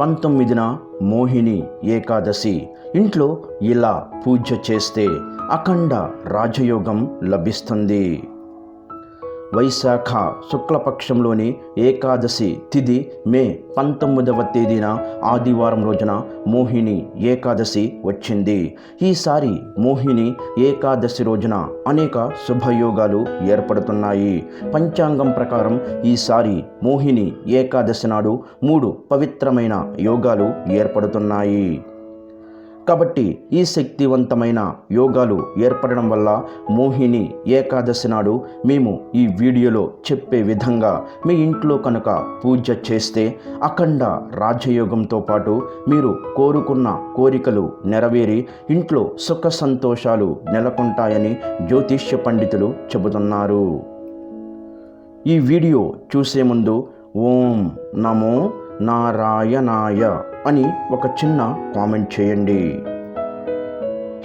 పంతొమ్మిదిన మోహిని ఏకాదశి. ఇంట్లో ఇలా పూజ చేస్తే అఖండ రాజయోగం లభిస్తుంది. వైశాఖ శుక్లపక్షంలోని ఏకాదశి తిథి మే పంతొమ్మిదవ తేదీన ఆదివారం రోజున మోహిని ఏకాదశి వచ్చింది. ఈసారి మోహిని ఏకాదశి రోజున అనేక శుభయోగాలు ఏర్పడుతున్నాయి. పంచాంగం ప్రకారం ఈసారి మోహిని ఏకాదశి నాడు మూడు పవిత్రమైన యోగాలు ఏర్పడుతున్నాయి. కాబట్టి ఈ శక్తివంతమైన యోగాలు ఏర్పడడం వల్ల మోహిని ఏకాదశి నాడు మేము ఈ వీడియోలో చెప్పే విధంగా మీ ఇంట్లో కనుక పూజ చేస్తే అఖండ రాజయోగంతో పాటు మీరు కోరుకున్న కోరికలు నెరవేరి ఇంట్లో సుఖ సంతోషాలు నెలకొంటాయని జ్యోతిష్య పండితులు చెబుతున్నారు. ఈ వీడియో చూసే ముందు ఓం నమో నారాయణాయ అని ఒక చిన్న కామెంట్ చేయండి.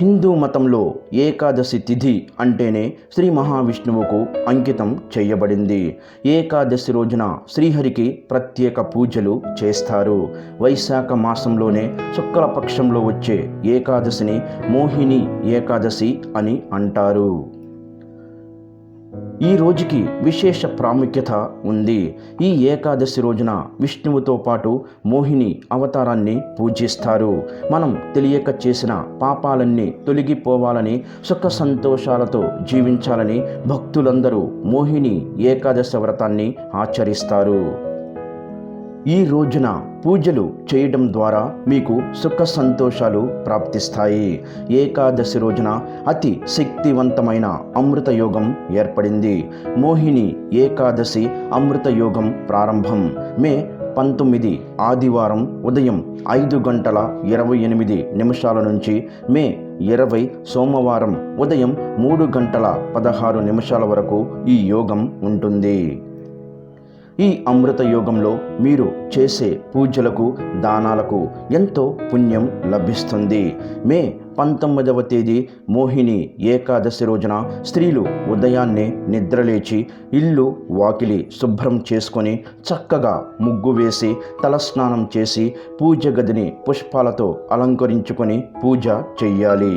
హిందూ మతంలో ఏకాదశి తిథి అంటేనే శ్రీ మహావిష్ణువుకు అంకితం చేయబడింది. ఏకాదశి రోజున శ్రీహరికి ప్రత్యేక పూజలు చేస్తారు. వైశాఖ మాసంలోనే శుక్లపక్షంలో వచ్చే ఏకాదశిని మోహిని ఏకాదశి అని అంటారు. ఈ రోజుకి విశేష ప్రాముఖ్యత ఉంది. ఈ ఏకాదశి రోజున విష్ణువుతో పాటు మోహిని అవతారాన్ని పూజిస్తారు. మనం తెలియక చేసిన పాపాలన్నీ తొలగిపోవాలని సుఖ సంతోషాలతో జీవించాలని భక్తులందరూ మోహిని ఏకాదశి వ్రతాన్ని ఆచరిస్తారు. ఈ రోజున పూజలు చేయడం ద్వారా మీకు సుఖ సంతోషాలు ప్రాప్తిస్తాయి. ఏకాదశి రోజున అతి శక్తివంతమైన అమృత యోగం ఏర్పడింది. మోహిని ఏకాదశి అమృత యోగం ప్రారంభం. మే పంతొమ్మిది ఆదివారం ఉదయం ఐదు గంటల ఇరవై ఎనిమిది నిమిషాల నుంచి మే ఇరవై సోమవారం ఉదయం మూడు గంటల పదహారు నిమిషాల వరకు ఈ యోగం ఉంటుంది. ఈ అమృత యోగంలో మీరు చేసే పూజలకు దానాలకు ఎంతో పుణ్యం లభిస్తుంది. మే పంతొమ్మిదవ తేదీ మోహిని ఏకాదశి రోజున స్త్రీలు ఉదయాన్నే నిద్రలేచి ఇల్లు వాకిలి శుభ్రం చేసుకొని చక్కగా ముగ్గు వేసి తలస్నానం చేసి పూజ గదిని పుష్పాలతో అలంకరించుకొని పూజ చెయ్యాలి.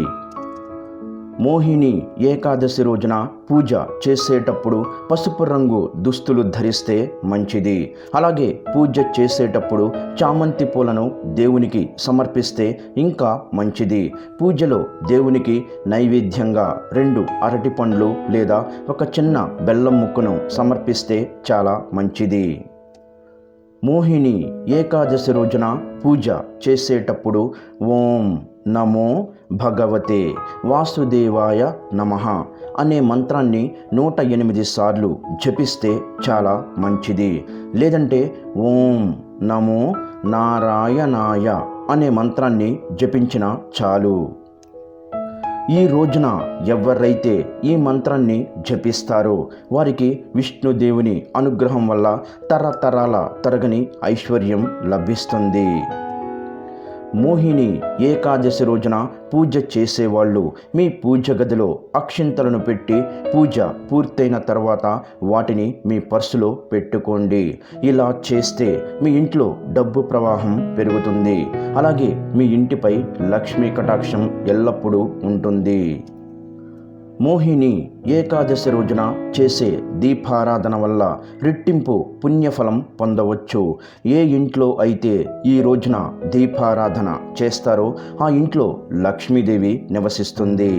మోహిని ఏకాదశి రోజున పూజ చేసేటప్పుడు పసుపు రంగు దుస్తులు ధరిస్తే మంచిది. అలాగే పూజ చేసేటప్పుడు చామంతి పూలను దేవునికి సమర్పిస్తే ఇంకా మంచిది. పూజలో దేవునికి నైవేద్యంగా రెండు అరటి పండ్లు లేదా ఒక చిన్న బెల్లం ముక్కను సమర్పిస్తే చాలా మంచిది. మోహిని ఏకాదశి రోజున పూజ చేసేటప్పుడు ఓం నమో భగవతే వాసుదేవాయ నమ అనే మంత్రాన్ని నూట ఎనిమిది సార్లు జపిస్తే చాలా మంచిది. లేదంటే ఓం నమో నారాయణాయ అనే మంత్రాన్ని జపించిన చాలు. ఈ రోజున ఎవరైతే ఈ మంత్రాన్ని జపిస్తారో వారికి విష్ణుదేవుని అనుగ్రహం వల్ల తరతరాల తరగని ఐశ్వర్యం లభిస్తుంది. మోహిని ఏకాదశి రోజున పూజ చేసేవాళ్ళు. మీ పూజ గదిలో అక్షింతలను పెట్టి పూజ పూర్తయిన తర్వాత వాటిని మీ పర్సులో పెట్టుకోండి. ఇలా చేస్తే మీ ఇంట్లో డబ్బు ప్రవాహం పెరుగుతుంది. అలాగే మీ ఇంటిపై లక్ష్మీ కటాక్షం ఎల్లప్పుడూ ఉంటుంది. మోహిని ఏకాదశి రోజున చేసే దీపారాధన వల్ల రెట్టింపు పుణ్యఫలం పొందవచ్చు. ఏ ఇంట్లో అయితే ఈ రోజున దీపారాధన చేస్తారో ఆ ఇంట్లో లక్ష్మీదేవి నివసిస్తుంది.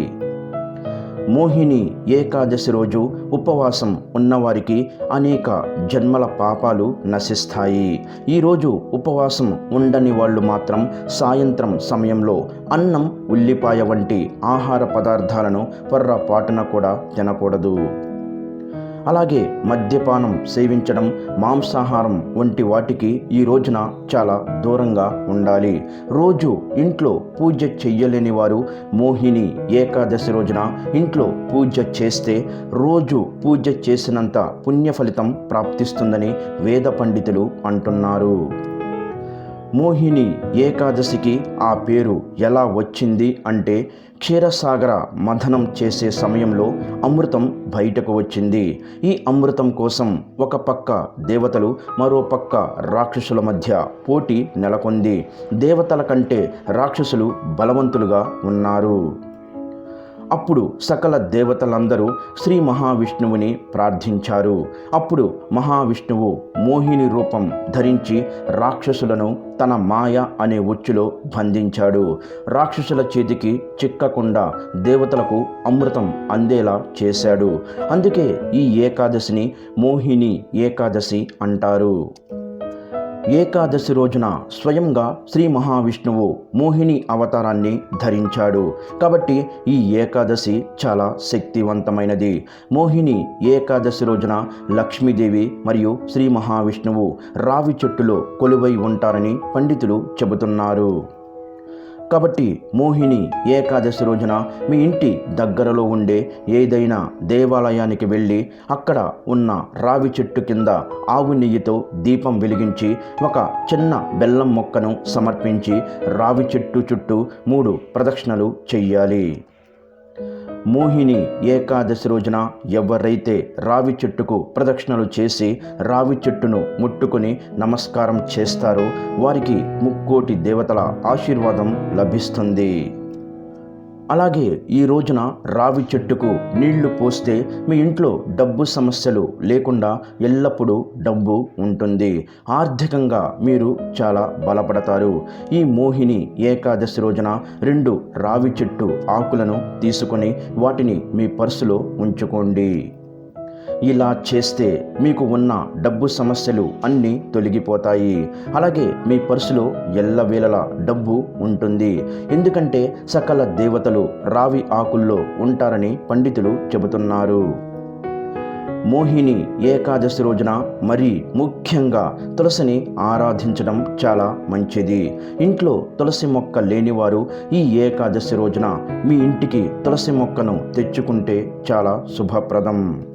మోహిని ఏకాదశి రోజు ఉపవాసం ఉన్నవారికి అనేక జన్మల పాపాలు నశిస్తాయి. ఈరోజు ఉపవాసం ఉండని వాళ్ళు మాత్రం సాయంత్రం సమయంలో అన్నం ఉల్లిపాయ వంటి ఆహార పదార్థాలను పొర్రపాటున కూడా తినకూడదు. అలాగే మద్యపానం సేవించడం మాంసాహారం వంటి వాటికి ఈ రోజున చాలా దూరంగా ఉండాలి. రోజు ఇంట్లో పూజ చెయ్యలేని వారు మోహిని ఏకాదశి రోజున ఇంట్లో పూజ చేస్తే రోజు పూజ చేసినంత పుణ్య ఫలితం ప్రాప్తిస్తుందని వేద పండితులు అంటున్నారు. మోహిని ఏకాదశికి ఆ పేరు ఎలా వచ్చింది అంటే క్షీరసాగర మథనం చేసే సమయంలో అమృతం బయటకు వచ్చింది. ఈ అమృతం కోసం ఒక పక్క దేవతలు మరో పక్క రాక్షసుల మధ్య పోటీ నెలకొంది. దేవతల కంటే రాక్షసులు బలవంతులుగా ఉన్నారు. అప్పుడు సకల దేవతలందరూ శ్రీ మహావిష్ణువుని ప్రార్థించారు. అప్పుడు మహావిష్ణువు మోహిని రూపం ధరించి రాక్షసులను తన మాయ అనే ఉచ్చులో బంధించాడు. రాక్షసుల చేతికి చిక్కకుండా దేవతలకు అమృతం అందేలా చేశాడు. అందుకే ఈ ఏకాదశిని మోహిని ఏకాదశి అంటారు. ఏకాదశి రోజున స్వయంగా శ్రీ మహావిష్ణువు మోహిని అవతారాన్ని ధరించాడు. కాబట్టి ఈ ఏకాదశి చాలా శక్తివంతమైనది. మోహిని ఏకాదశి రోజున లక్ష్మీదేవి మరియు శ్రీ మహావిష్ణువు రావి చెట్టులో కొలువై ఉంటారని పండితులు చెబుతున్నారు. కాబట్టి మోహిని ఏకాదశి రోజున మీ ఇంటి దగ్గరలో ఉండే ఏదైనా దేవాలయానికి వెళ్ళి అక్కడ ఉన్న రావి చెట్టు కింద ఆవు నెయ్యితో దీపం వెలిగించి ఒక చిన్న బెల్లం మొక్కను సమర్పించి రావి చెట్టు చుట్టూ మూడు ప్రదక్షిణలు చెయ్యాలి. మోహిని ఏకాదశి రోజున ఎవరైతే రావి చెట్టుకు ప్రదక్షిణలు చేసి రావి చెట్టును ముట్టుకుని నమస్కారం చేస్తారో వారికి ముక్కోటి దేవతల ఆశీర్వాదం లభిస్తుంది. అలాగే ఈ రోజున రావి చెట్టుకు నీళ్ళు పోస్తే మీ ఇంట్లో డబ్బు సమస్యలు లేకుండా ఎల్లప్పుడూ డబ్బు ఉంటుంది. ఆర్థికంగా మీరు చాలా బలపడతారు. ఈ మోహిని ఏకాదశి రోజున రెండు రావి చెట్టు ఆకులను తీసుకొని వాటిని మీ పర్సులో ఉంచుకోండి. ఇలా చేస్తే మీకు ఉన్న డబ్బు సమస్యలు అన్నీ తొలగిపోతాయి. అలాగే మీ పర్సులో ఎల్లవేళలా డబ్బు ఉంటుంది. ఎందుకంటే సకల దేవతలు రావి ఆకుల్లో ఉంటారని పండితులు చెబుతున్నారు. మోహిని ఏకాదశి రోజున మరీ ముఖ్యంగా తులసిని ఆరాధించడం చాలా మంచిది. ఇంట్లో తులసి మొక్క లేనివారు ఈ ఏకాదశి రోజున మీ ఇంటికి తులసి మొక్కను తెచ్చుకుంటే చాలా శుభప్రదం.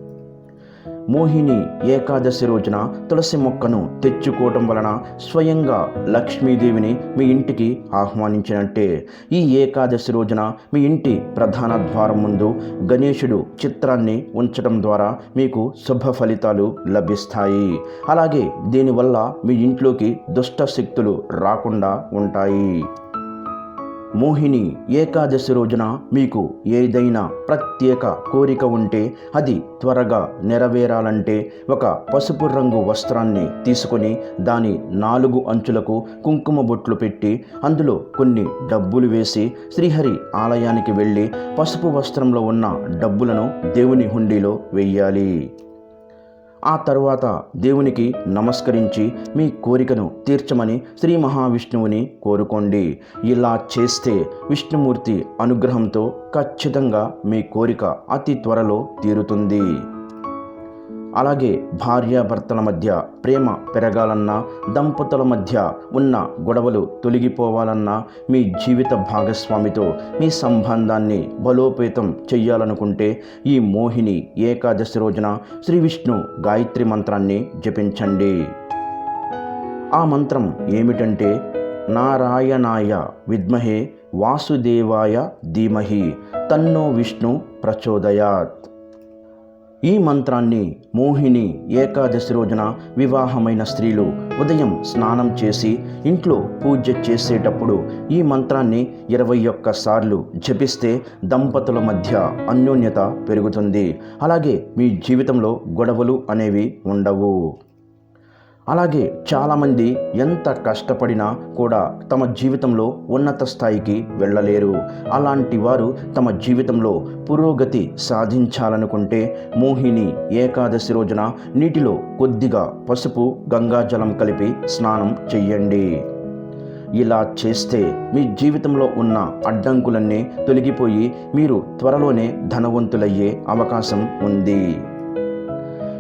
మోహిని ఏకాదశి రోజున తులసి మొక్కను తెచ్చుకోవటం వలన స్వయంగా లక్ష్మీదేవిని మీ ఇంటికి ఆహ్వానించినట్టే. ఈ ఏకాదశి రోజున మీ ఇంటి ప్రధాన ద్వారం ముందు గణేశుడు చిత్రాన్ని ఉంచడం ద్వారా మీకు శుభ ఫలితాలు లభిస్తాయి. అలాగే దీనివల్ల మీ ఇంట్లోకి దుష్ట శక్తులు రాకుండా ఉంటాయి. మోహిని ఏకాదశి రోజున మీకు ఏదైనా ప్రత్యేక కోరిక ఉంటే అది త్వరగా నెరవేరాలంటే ఒక పసుపు రంగు వస్త్రాన్ని తీసుకొని దాని నాలుగు అంచులకు కుంకుమ బొట్లు పెట్టి అందులో కొన్ని డబ్బులు వేసి శ్రీహరి ఆలయానికి వెళ్ళి పసుపు వస్త్రంలో ఉన్న డబ్బులను దేవుని హుండీలో వెయ్యాలి ఆ తరువాత దేవునికి నమస్కరించి మీ కోరికను తీర్చమని శ్రీ మహావిష్ణువుని కోరుకోండి. ఇలా చేస్తే విష్ణుమూర్తి అనుగ్రహంతో ఖచ్చితంగా మీ కోరిక అతి త్వరలో తీరుతుంది. అలాగే భార్యాభర్తల మధ్య ప్రేమ పెరగాలన్నా దంపతుల మధ్య ఉన్న గొడవలు తొలగిపోవాలన్నా మీ జీవిత భాగస్వామితో మీ సంబంధాన్ని బలోపేతం చెయ్యాలనుకుంటే ఈ మోహిని ఏకాదశి రోజున శ్రీ విష్ణు గాయత్రి మంత్రాన్ని జపించండి. ఆ మంత్రం ఏమిటంటే నారాయణాయ విద్మహే వాసుదేవాయ ధీమహి తన్నో విష్ణు ప్రచోదయాత్. ఈ మంత్రాన్ని మోహిని ఏకాదశి రోజున వివాహమైన స్త్రీలు ఉదయం స్నానం చేసి ఇంట్లో పూజ చేసేటప్పుడు ఈ మంత్రాన్ని ఇరవై ఒక్క సార్లు జపిస్తే దంపతుల మధ్య అన్యోన్యత పెరుగుతుంది. అలాగే మీ జీవితంలో గొడవలు అనేవి ఉండవు. అలాగే చాలామంది ఎంత కష్టపడినా కూడా తమ జీవితంలో ఉన్నత స్థాయికి వెళ్ళలేరు. అలాంటి వారు తమ జీవితంలో పురోగతి సాధించాలనుకుంటే మోహిని ఏకాదశి రోజున నీటిలో కొద్దిగా పసుపు గంగాజలం కలిపి స్నానం చెయ్యండి. ఇలా చేస్తే మీ జీవితంలో ఉన్న అడ్డంకులన్నీ తొలగిపోయి మీరు త్వరలోనే ధనవంతులయ్యే అవకాశం ఉంది.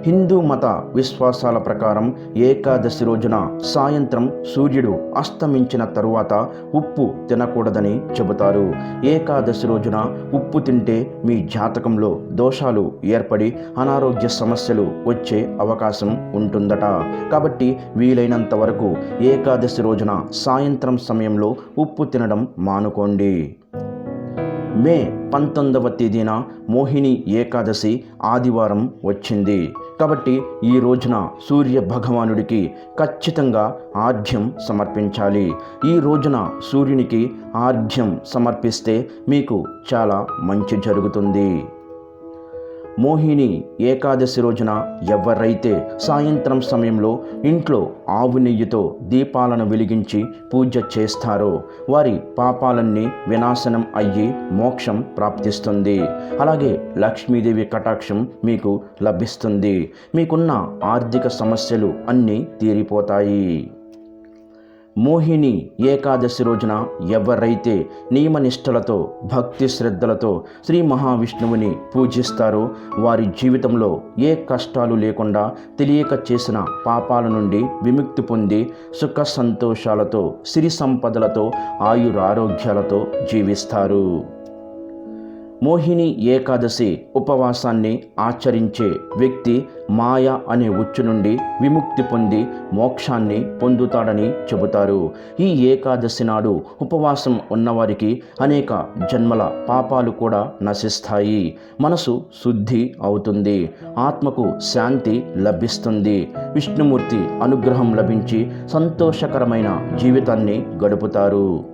హిందూ మత విశ్వాసాల ప్రకారం ఏకాదశి రోజున సాయంత్రం సూర్యుడు అస్తమించిన తరువాత ఉప్పు తినకూడదని చెబుతారు. ఏకాదశి రోజున ఉప్పు తింటే మీ జాతకంలో దోషాలు ఏర్పడి అనారోగ్య సమస్యలు వచ్చే అవకాశం ఉంటుందట. కాబట్టి వీలైనంత వరకు ఏకాదశి రోజున సాయంత్రం సమయంలో ఉప్పు తినడం మానుకోండి. మే పంతొమ్మిదవ తేదీన మోహిని ఏకాదశి ఆదివారం వచ్చింది. కాబట్టి ఈ రోజున సూర్య భగవానుడికి ఖచ్చితంగా ఆర్ఘ్యం సమర్పించాలి. ఈ రోజున సూర్యునికి ఆర్ఘ్యం సమర్పిస్తే మీకు చాలా మంచి జరుగుతుంది. మోహిని ఏకాదశి రోజున ఎవరైతే సాయంత్రం సమయంలో ఇంట్లో ఆవు నెయ్యితో దీపాలను వెలిగించి పూజ చేస్తారో వారి పాపాలన్నీ వినాశనం అయ్యి మోక్షం ప్రాప్తిస్తుంది. అలాగే లక్ష్మీదేవి కటాక్షం మీకు లభిస్తుంది. మీకున్న ఆర్థిక సమస్యలు అన్నీ తీరిపోతాయి. మోహిని ఏకాదశి రోజున ఎవరైతే నియమనిష్టలతో భక్తి శ్రద్ధలతో శ్రీ మహావిష్ణువుని పూజిస్తారో వారి జీవితంలో ఏ కష్టాలు లేకుండా తెలియక చేసిన పాపాల నుండి విముక్తి పొంది సుఖ సంతోషాలతో సిరి సంపదలతో ఆయురారోగ్యాలతో జీవిస్తారు. మోహిని ఏకాదశి ఉపవాసాన్ని ఆచరించే వ్యక్తి మాయ అనే ఉచ్చు నుండి విముక్తి పొంది మోక్షాన్ని పొందుతాడని చెబుతారు. ఈ ఏకాదశి నాడు ఉపవాసం ఉన్నవారికి అనేక జన్మల పాపాలు కూడా నశిస్తాయి. మనసు శుద్ధి అవుతుంది. ఆత్మకు శాంతి లభిస్తుంది. విష్ణుమూర్తి అనుగ్రహం లభించి సంతోషకరమైన జీవితాన్ని గడుపుతారు.